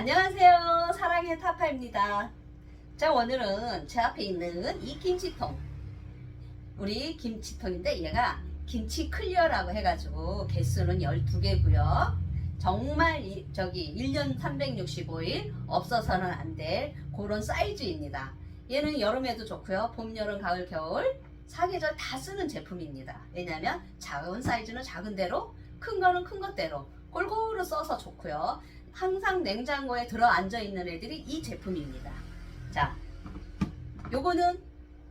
안녕하세요. 사랑의 타파입니다. 자, 오늘은 제 앞에 있는 이 김치통. 우리 김치통인데 얘가 김치 클리어라고 해가지고 개수는 12개고요. 정말 이- 저기 1년 365일 없어서는 안 될 그런 사이즈입니다. 얘는 여름에도 좋고요. 봄, 여름, 가을, 겨울 사계절 다 쓰는 제품입니다. 왜냐면 작은 사이즈는 작은 대로 큰 거는 큰 것대로 골고루 써서 좋고요. 항상 냉장고에 들어 앉아 있는 애들이 이 제품입니다. 자, 요거는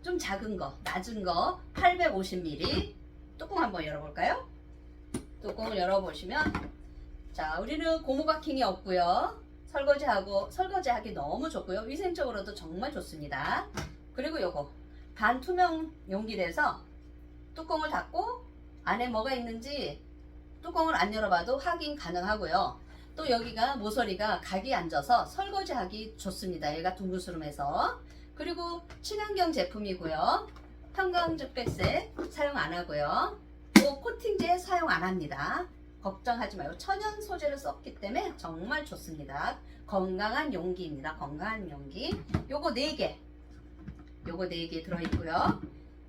좀 작은 거, 낮은 거 850ml 뚜껑 한번 열어볼까요? 뚜껑을 열어보시면 자, 우리는 고무바킹이 없고요. 설거지하고 설거지하기 너무 좋고요. 위생적으로도 정말 좋습니다. 그리고 요거 반투명 용기에서 뚜껑을 닫고 안에 뭐가 있는지 뚜껑을 안 열어봐도 확인 가능하고요. 또 여기가 모서리가 각이 앉아서 설거지하기 좋습니다. 얘가 둥그스름해서 그리고 친환경 제품이고요. 평광즙백색 사용 안 하고요. 또 코팅제 사용 안 합니다. 걱정하지 말고 천연 소재를 썼기 때문에 정말 좋습니다. 건강한 용기입니다. 건강한 용기. 요거 4개. 요거 4개 들어있고요.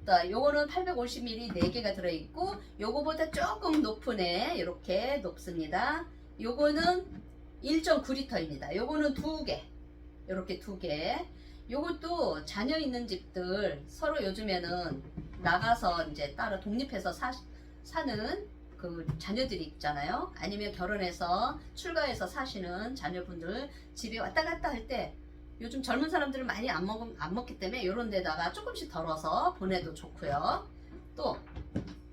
또 요거는 850ml 4개가 들어있고 요거보다 조금 높은 애 이렇게 높습니다. 요거는 1.9리터입니다. 요거는 2개. 이렇게 2개. 요것도 자녀 있는 집들 서로 요즘에는 나가서 이제 따로 독립해서 사, 사는 그 자녀들이 있잖아요. 아니면 결혼해서 출가해서 사시는 자녀분들 집에 왔다 갔다 할 때 요즘 젊은 사람들은 많이 안, 먹, 안 먹기 때문에 이런 데다가 조금씩 덜어서 보내도 좋고요. 또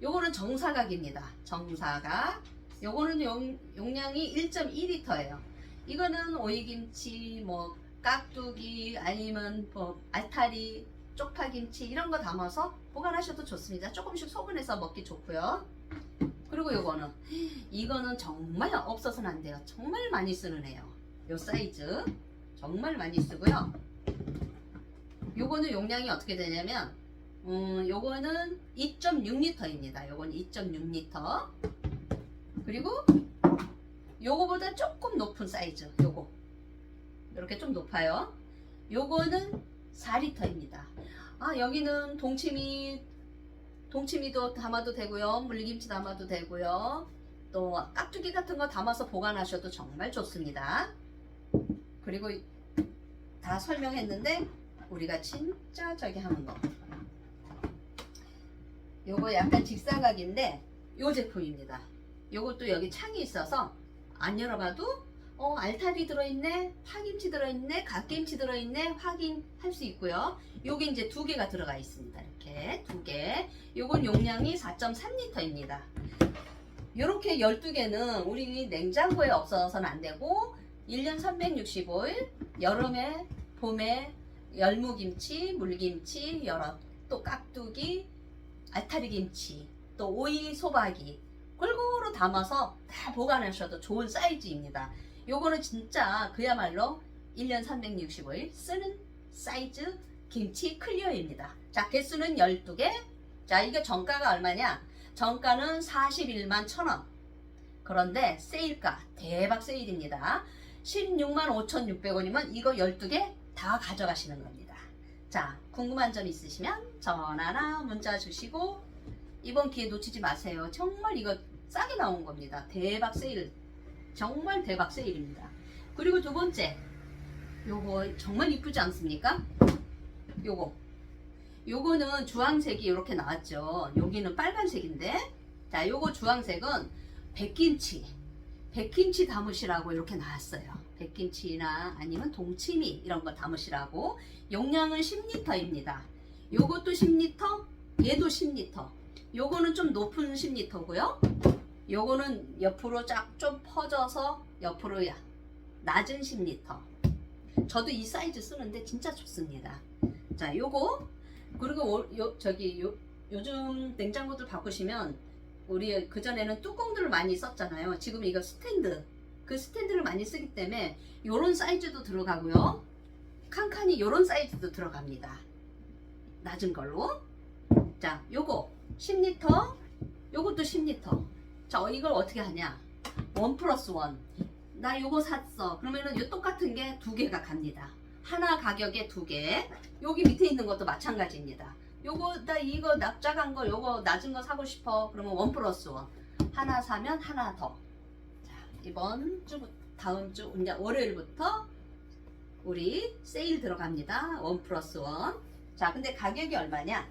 요거는 정사각입니다. 정사각. 요거는 용, 용량이 1.2리터예요. 이거는 오이김치, 뭐 깍두기 아니면 뭐 알타리, 쪽파김치 이런 거 담아서 보관하셔도 좋습니다. 조금씩 소분해서 먹기 좋고요. 그리고 요거는 이거는 정말 없어서는 안 돼요. 정말 많이 쓰는 애요. 요 사이즈 정말 많이 쓰고요. 요거는 용량이 어떻게 되냐면 음, 요거는 2.6리터입니다. 요거는 2.6리터. 그리고 요거보다 조금 높은 사이즈. 요거. 이렇게 좀 높아요. 요거는 4리터입니다. 아, 여기는 동치미 동치미도 담아도 되고요. 물김치 담아도 되고요. 또 깍두기 같은 거 담아서 보관하셔도 정말 좋습니다. 그리고 다 설명했는데 우리가 진짜 저기 하는 거. 요거 약간 직사각인데 요 제품입니다. 요것도 여기 창이 있어서 안 열어봐도 어 알타리 들어있네, 파김치 들어있네, 갓김치 들어있네 확인할 수 있고요. 요게 이제 두 개가 들어가 있습니다. 이렇게 두 개. 요건 용량이 4.3리터입니다. 요렇게 12개는 우리 냉장고에 없어서는 안 되고 1년 365일 여름에 봄에 열무김치, 물김치, 여러 또 깍두기, 알타리김치, 또 오이 소박이 골고루 담아서 다 보관하셔도 좋은 사이즈입니다. 요거는 진짜 그야말로 1년 365일 쓰는 사이즈 김치 클리어입니다. 자, 개수는 12개. 자, 이게 정가가 얼마냐? 정가는 41만 1천원. 그런데 세일가, 대박 세일입니다. 16만 5,600원이면 이거 12개 다 가져가시는 겁니다. 자, 궁금한 점 있으시면 전화나 문자 주시고 이번 기회 놓치지 마세요. 정말 이거 싸게 나온 겁니다. 대박 세일. 정말 대박 세일입니다. 그리고 두 번째, 요거 정말 이쁘지 않습니까? 요거. 요거는 주황색이 이렇게 나왔죠. 여기는 빨간색인데, 자, 요거 주황색은 백김치. 백김치 담으시라고 이렇게 나왔어요. 백김치나 아니면 동치미 이런 거 담으시라고. 용량은 10리터입니다. 요것도 10리터, 얘도 10리터. 요거는 좀 높은 10리터고요. 요거는 옆으로 쫙 좀 퍼져서 옆으로 야 낮은 10리터. 저도 이 사이즈 쓰는데 진짜 좋습니다. 자, 요거 그리고 오- 요 저기 요 요즘 냉장고들 바꾸시면 우리 그 전에는 뚜껑들을 많이 썼잖아요. 지금 이거 스탠드 그 스탠드를 많이 쓰기 때문에 요런 사이즈도 들어가고요. 칸칸이 요런 사이즈도 들어갑니다. 낮은 걸로. 자, 요거 10리터, 요것도 10리터. 자, 이걸 어떻게 하냐? 원 플러스 원. 나 요거 샀어. 그러면은 요 똑같은 게 두 개가 갑니다. 하나 가격에 두 개. 여기 밑에 있는 것도 마찬가지입니다. 요거 나 이거 납작한 거 요거 낮은 거 사고 싶어. 그러면 원 플러스 원. 하나 사면 하나 더. 자, 이번 주 다음 주 월요일부터 우리 세일 들어갑니다. 원 플러스 원. 자, 근데 가격이 얼마냐?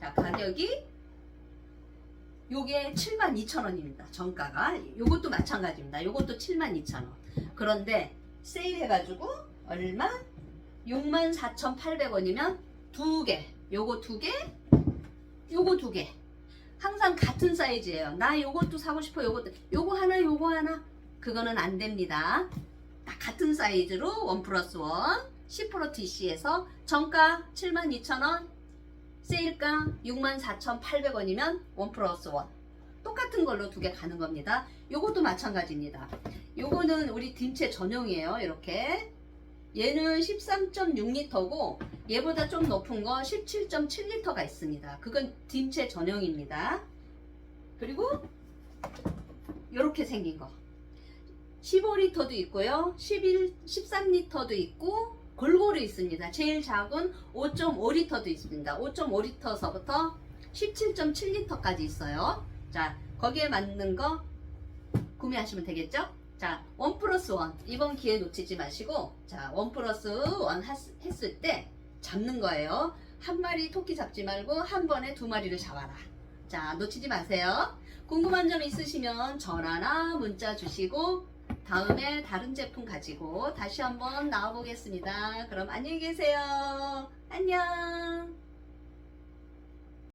자, 가격이 요게 72,000원입니다. 정가가. 요것도 마찬가지입니다. 요것도 72,000원. 그런데 세일 해가지고 얼마? 64,800원이면 두 개. 요거 두 개, 요거 두 개. 항상 같은 사이즈예요. 나 요것도 사고 싶어. 요것도. 요거 하나, 요거 하나. 그거는 안 됩니다. 딱 같은 사이즈로 원 플러스 원10% TC에서 정가 72,000원 세일가 64,800원이면 원 플러스 원. 똑같은 걸로 두 개 가는 겁니다. 요것도 마찬가지입니다. 요거는 우리 딤체 전용이에요 이렇게. 얘는 13.6리터고 얘보다 좀 높은 거 17.7리터가 있습니다. 그건 딤체 전용입니다. 그리고 이렇게 생긴 거. 15리터도 있고요. 11, 13리터도 있고 골고루 있습니다. 제일 작은 5.5리터도 있습니다. 5.5리터서부터 17.7리터까지 있어요. 자, 거기에 맞는 거 구매하시면 되겠죠? 자, 원 플러스 원. 이번 기회 놓치지 마시고, 자, 원 플러스 원 했- 했을 때 잡는 거예요. 한 마리 토끼 잡지 말고 한 번에 두 마리를 잡아라. 자, 놓치지 마세요. 궁금한 점 있으시면 전화나 문자 주시고, 다음에 다른 제품 가지고 다시 한번 나와보겠습니다. 그럼 안녕히 계세요. 안녕.